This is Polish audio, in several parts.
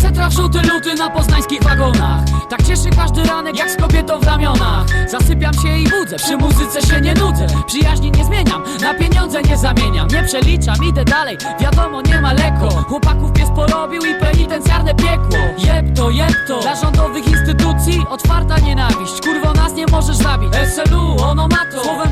setra żółty luty na poznańskich wagonach. Tak cieszy każdy ranek jak z kobietą w ramionach. Zasypiam się i budzę, przy muzyce się nie nudzę. Przyjaźni nie zmieniam, na pieniądze nie zamieniam. Nie przeliczam, idę dalej, wiadomo nie ma lekko. Chłopaków pies porobił i penitencjarne piekło. Jeb to, jeb to, dla rządowych instytucji otwarta nienawiść. Kurwo nas nie możesz zabić. SLU, ono ma to Słowem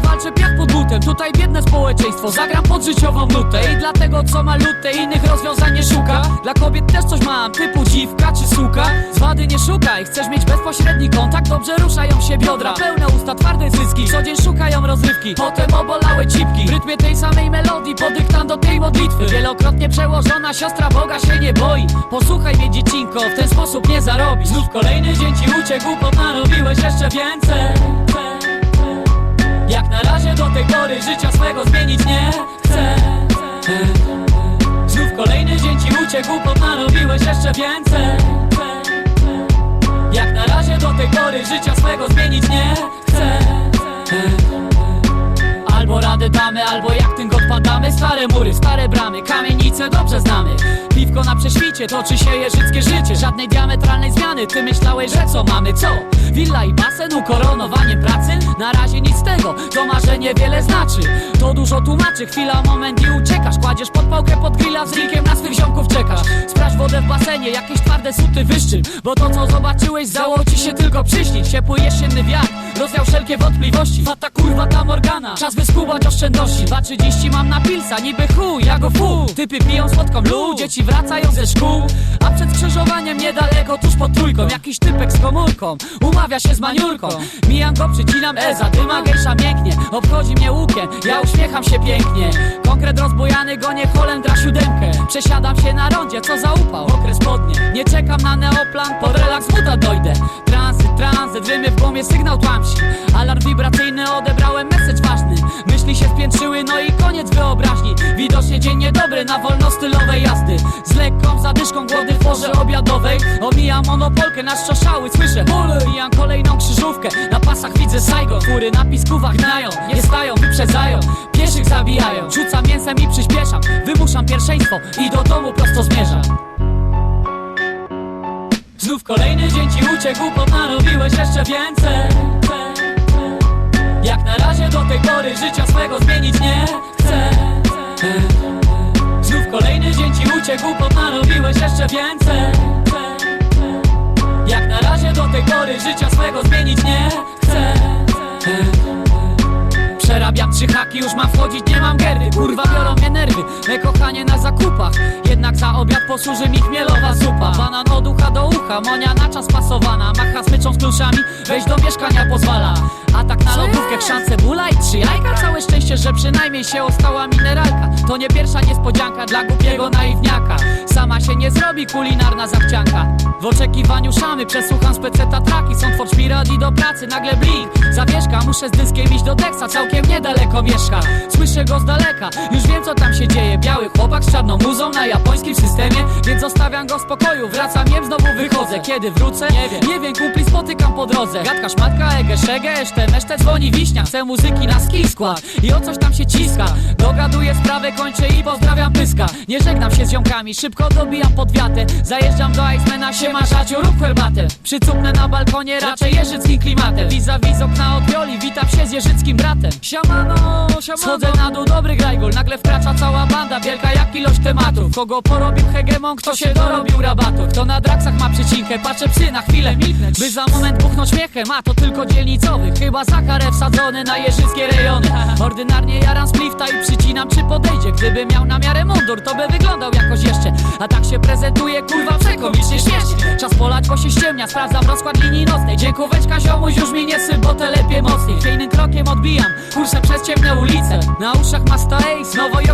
społeczeństwo Zagram pod życiową nutę i dlatego co ma lutę innych rozwiązań nie szuka. Dla kobiet też coś mam, typu dziwka czy suka. Z wady nie szukaj, chcesz mieć bezpośredni kontakt Dobrze ruszają się biodra, pełne usta, twarde zyski Co dzień szukają rozrywki, potem obolałe cipki W rytmie tej samej melodii, podyktando do tej modlitwy. Wielokrotnie przełożona siostra Boga się nie boi. Posłuchaj mnie dziecinko, w ten sposób nie zarobisz. Znów kolejny dzień ci uciekł, narobiłeś jeszcze więcej Jak na razie do tej pory życia swego zmienić nie chcę. Znów kolejny dzień ci uciekł, bo narobiłeś jeszcze więcej. Jak na razie do tej pory życia swego zmienić nie chcę. Albo radę damy, albo jak tym odpadamy Stare mury, stare bramy, kamienice dobrze znamy Piwko na prześwicie, toczy się jeżyckie życie Żadnej diametralnej zmiany, ty myślałeś, że co mamy, co? Willa i basen, ukoronowanie pracy? Na razie nic z tego, to marzenie wiele znaczy. To dużo tłumaczy, chwila, moment i uciekasz. Kładziesz podpałkę pod grilla, z drinkiem na swych ziomków czekasz. Sprawdź wodę w basenie, jakieś twarde suty wyszczym Bo to co zobaczyłeś, zdało ci się tylko przyśnić. Ciepły jesienny wiatr, rozwiał wszelkie wątpliwości. Fata kurwa ta Morgana, czas wyskubać oszczędności. 2.30 mam na pilsa, niby chuj, ja go fu. Typy piją słodką lu, dzieci wracają ze szkół. A przed skrzyżowaniem niedaleko, tuż pod trójką Jakiś typek z komórką, umawia się z maniurką. Mijam go, przycinam E, zadyma gejsza mięknie. Obchodzi mnie łukiem, ja uśmiecham się pięknie. Konkret rozbojany, gonię Holendra siódemkę. Przesiadam się na rondzie, co za upał, okres podnie Nie czekam na neoplan, pod relaks buta dojdę Głowie, sygnał tłamsi Alarm wibracyjny, odebrałem message ważny. Myśli się wpiętrzyły, no i koniec wyobraźni. Widocznie dzień niedobry na wolnostylowej jazdy. Z lekką zadyszką głody w porze obiadowej. Omijam monopolkę na szczoszały, słyszę. Bóle Mijam kolejną krzyżówkę, na pasach widzę Saigon. Góry na piskuwach gnają, nie stają, wyprzedzają. Pieszych zabijają, rzucam mięsem i przyspieszam. Wymuszam pierwszeństwo i do domu prosto zmierzam Znów kolejny dzień ci uciekł, bo narobiłeś jeszcze więcej. Jak na razie do tej pory życia swego zmienić nie chcę. Znów kolejny dzień ci uciekł, bo narobiłeś jeszcze więcej. Jak na razie do tej pory życia swego zmienić nie chcę. Przerabiam trzy haki, już mam wchodzić, nie mam gerdy Kurwa biorą mnie nerwy, me kochanie na zakupach Jednak za obiad posłuży mi chmielowa zupa. Banan od ucha do ucha, monia na czas pasowana. Macha smyczą z kluczami, wejść do mieszkania pozwala. A tak na lodówkę chrzan cebula i trzy jajka. Całe szczęście, że przynajmniej się ostała mineralka. To nie pierwsza niespodzianka dla głupiego naiwniaka. Sama się nie zrobi kulinarna zachcianka. W oczekiwaniu szamy przesłucham speceta traki. Są twórz mi radi do pracy, nagle blink. Zawieszka, muszę z dyskiem iść do teksta Całkiem niedaleko mieszka. Słyszę go z daleka, już wiem co tam się dzieje. Biały chłopak z czarną muzą na japońskim systemie Więc zostawiam go w spokoju, wracam, jem, znowu wychodzę. Kiedy wrócę? Nie wiem, nie wiem, kumpli spotykam po drodze. Gadka, szmatka, ege, szege, eszte, meszte, dzwoni wiśnia. Chcę muzyki na ski skład i o coś tam się ciska. Dogaduję sprawę, kończę i pozdrawiam pyska. Nie żegnam się z ziomkami, szybko dobijam pod wiatę Zajeżdżam do Icemana, siema żaciu, rób herbatę. Przycupnę na balkonie, raczej jeżyckim klimatem. Vis-a-vis okna od witam się z jeżyckim bratem. Siamano, siamano Schodzę na dół, dobry grajgol, nagle wkracza cała banda Wielka jak ilość tematów. Kogo porobił hegemon, kto się dorobił rabatu Kto na draksach ma przycinkę, patrzę psy na chwilę milknę. By za moment buchnąć śmiechem, a to tylko dzielnicowych. Chyba za karę wsadzony na jeżyckie rejony. Ordynarnie jaram splifta i przycinam czy podejdzie. Gdyby miał na miarę mundur, to by wyglądał jakoś jeszcze A tak się prezentuje, kurwa, przekomicznie śmiesznie Czas polać, bo się ściemnia, sprawdzam rozkład linii nocnej. Dziękóweczka ziomuś, już mi nie syp, bo telepie mocniej. Chwiejnym krokiem odbijam, kursem przez ciemne ulice. Na uszach Masta Ace,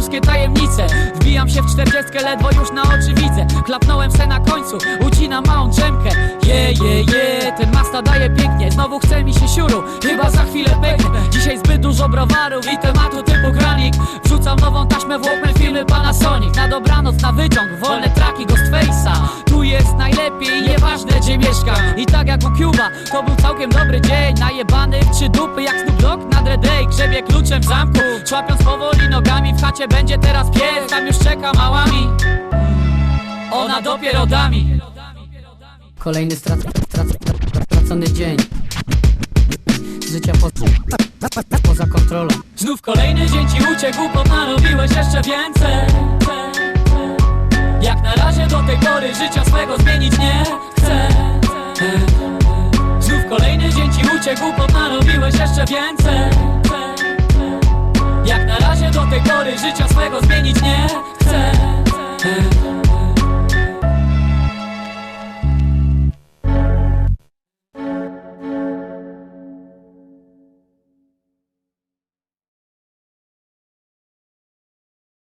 nowojorskie tajemnice. Wbijam się w czterdziestkę, ledwo już na oczy widzę Klapnąłem se na końcu, ucinam małą drzemkę. Je, je, je, ten Masta daje pięknie. Znowu chce mi się siuru, chyba za chwilę pęknę Dzisiaj zbyt dużo browarów i tematu typu granik Wrzucam nową taśmę w firmy Panasonic. Na dobranoc, na wyciąg, wolne traki Ghostface'a Tu jest najlepiej, nieważne gdzie I tak jak u Cuba, to był całkiem dobry dzień. Najebany trzy dupy jak Snoop Dogg na Day. Grzebie kluczem w zamku, człapiąc powoli nogami. W chacie będzie teraz pies, tam już czeka małami. Ona dopiero dami. Kolejny strac, strac, stracony dzień. Życia po, poza kontrolą. Znów kolejny dzień ci uciekł, narobiłeś jeszcze więcej. Jak na razie do tej pory życia swego zmienić nie chcę Znów kolejny dzień ci uciekł, narobiłeś jeszcze więcej. Jak na razie do tej pory życia swego zmienić nie chcę